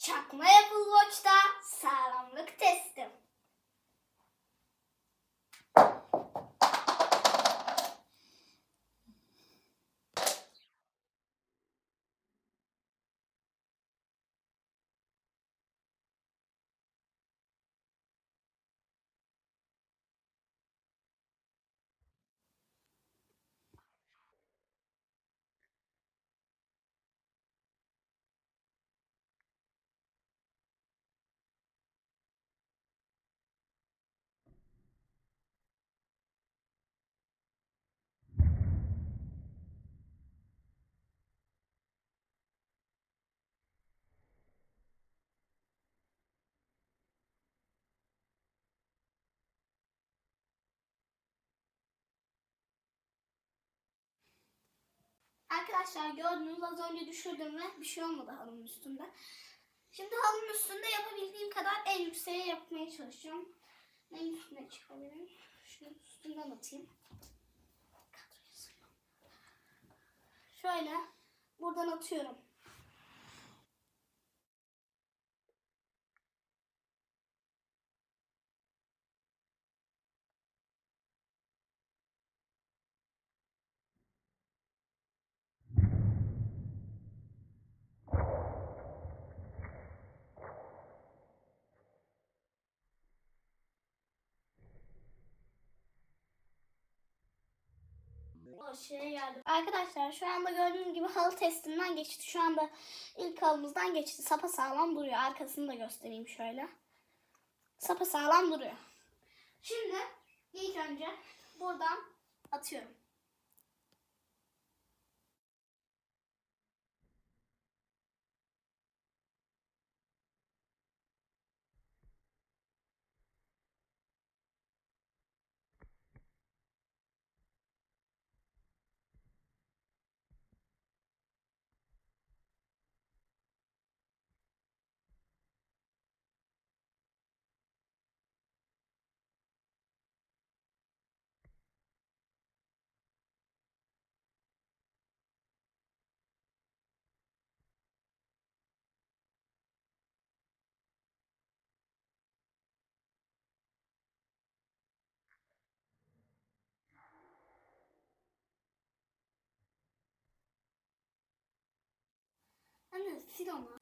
Çakma Apple Watch'ta sağlamlık testi. Arkadaşlar gördüğünüz az önce düşürdüm ve bir şey olmadı halının üstünde. Şimdi halının üstünde yapabildiğim kadar en yükseğe yapmaya çalışacağım. En üstüne çıkabilirim. Şunu üstünden atayım. Şöyle buradan atıyorum. Şeye geldim. Arkadaşlar şu anda gördüğünüz gibi halı testinden geçti. Şu anda ilk halımızdan geçti. Sapa sağlam duruyor. Arkasını da göstereyim şöyle. Sapa sağlam duruyor. Şimdi ilk önce buradan atıyorum. 嗯，系统吗？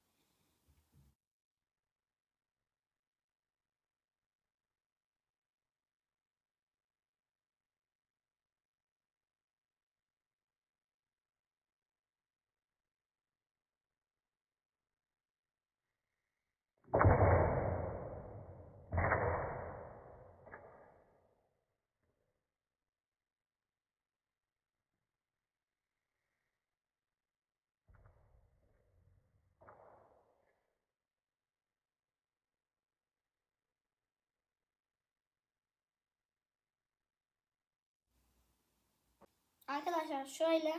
Arkadaşlar şöyle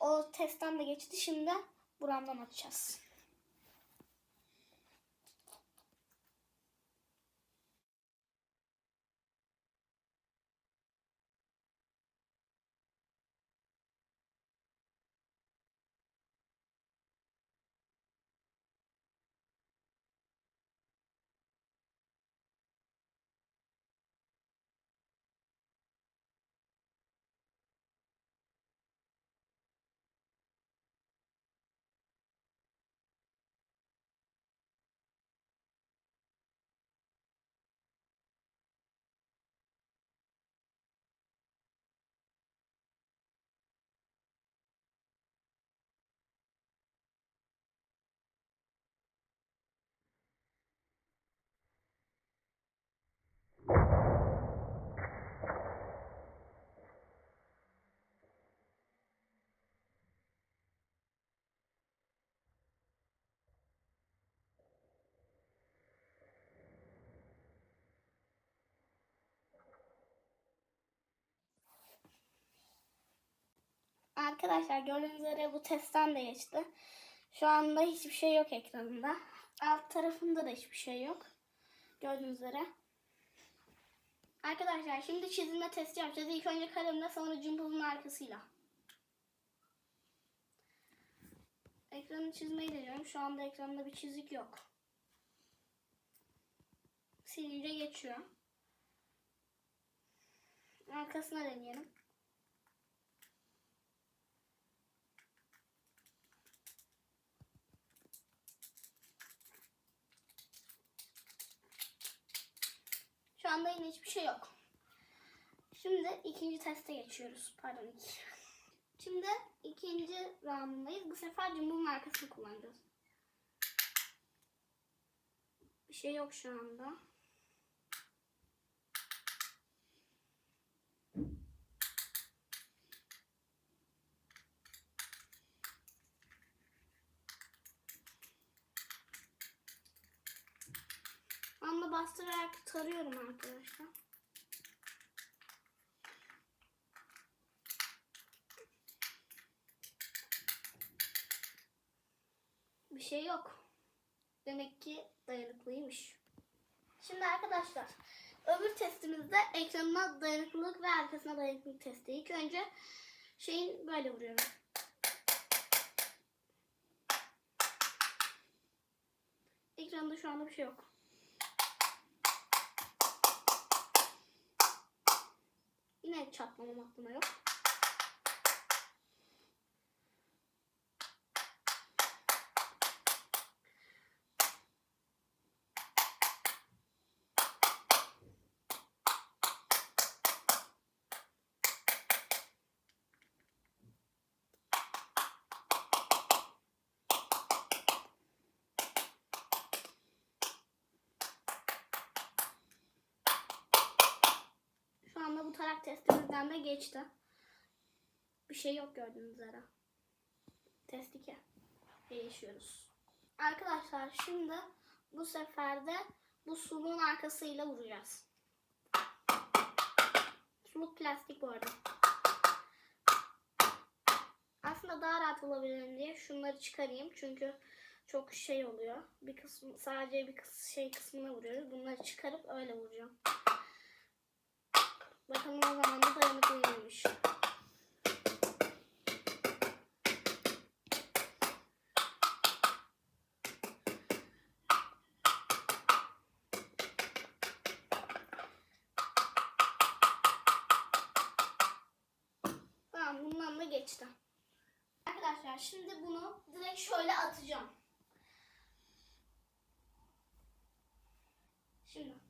o testten de geçti. Şimdi buramdan atacağız. Arkadaşlar gördüğünüz üzere bu testten de geçti. Şu anda hiçbir şey yok ekranında. Alt tarafında da hiçbir şey yok. Gördüğünüz üzere. Arkadaşlar şimdi çizimle test yapacağız. İlk önce kalemle sonra cımbızın arkasıyla. Ekranı çizmeyi deniyorum. Şu anda ekranda bir çizik yok. Silince geçiyor. Arkasına deneyelim. Şu anda yine hiçbir şey yok. Şimdi ikinci teste geçiyoruz. Pardon. Şimdi ikinci roundundayız. Bu sefer Jumbo markasını kullanacağız. Bir şey yok şu anda. Anda bastırarak tarıyorum arkadaşlar. Bir şey yok. Demek ki dayanıklıymış. Şimdi arkadaşlar öbür testimizde ekranına dayanıklılık ve arkasına dayanıklılık testi. İlk önce şeyin böyle vuruyorum. Ekranda şu anda bir şey yok. Yine çatlamam aklıma yok. Şu anda bu tarak testimizden de geçti. Bir şey yok gördüğünüz üzere. Test 2. Değişiyoruz. Arkadaşlar şimdi bu sefer de bu suluğun arkasıyla vuracağız. Suluk plastik bu arada. Aslında daha rahat olabilelim diye şunları çıkarayım. Çünkü çok şey oluyor. Bir kısmı sadece bir kıs şey kısmına vuruyoruz. Bunları çıkarıp öyle vuracağım. Bakalım o zaman da dayanıklıymış. Tamam bundan da geçti. Arkadaşlar şimdi bunu direkt şöyle atacağım. Şimdi.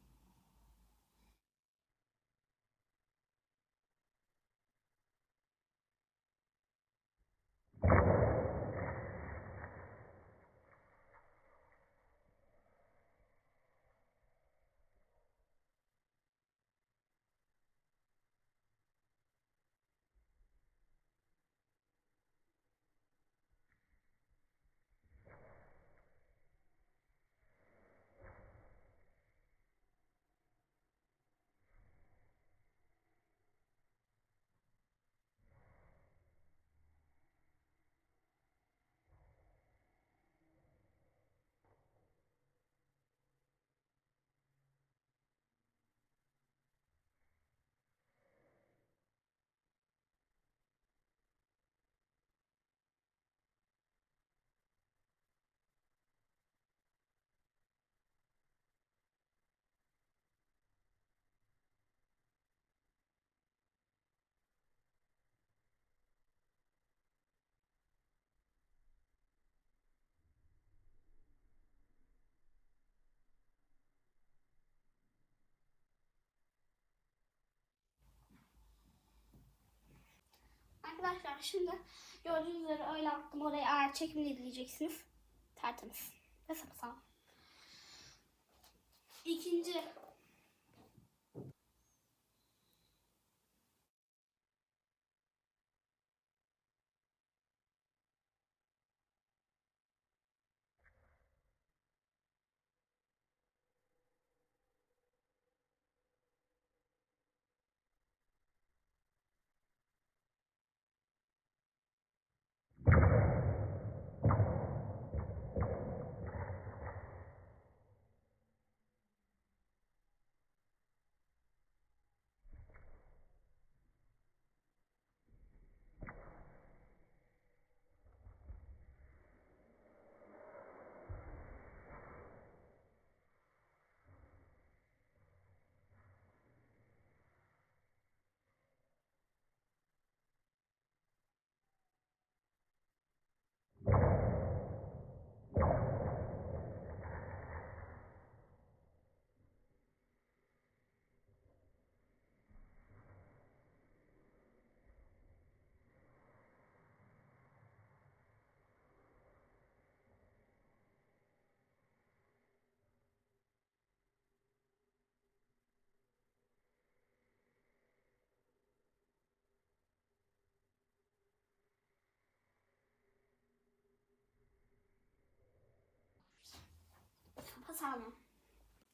Arkadaşlar şimdi gördüğünüz üzere öyle attım oraya eğer çekimini izleyeceksiniz. Tertemiz. Ve sapasağlam. İkinci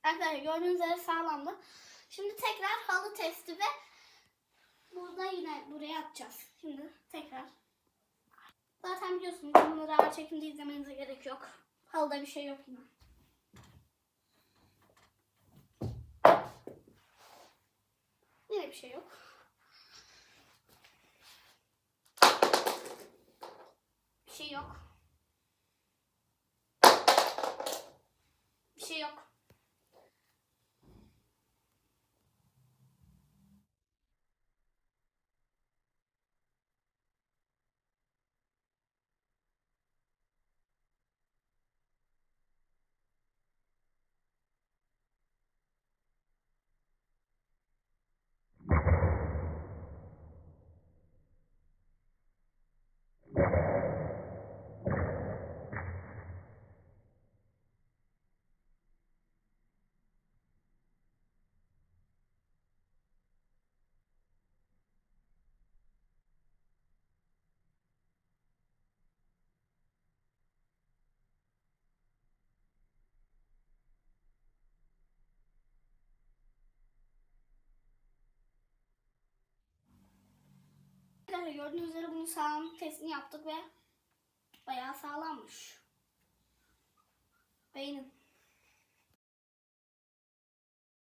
Arkadaşlar gördüğünüz üzere sağlamdı. Şimdi tekrar halı testi ve burada yine buraya atacağız. Şimdi tekrar. Zaten biliyorsunuz bunları ağır çekimde izlemenize gerek yok. Halıda bir şey yok yine. Yine bir şey yok. Bir şey yok. Bir şey yok. Arkadaşlar gördüğünüz üzere bunun sağlam testini yaptık ve bayağı sağlammış. Beğenin.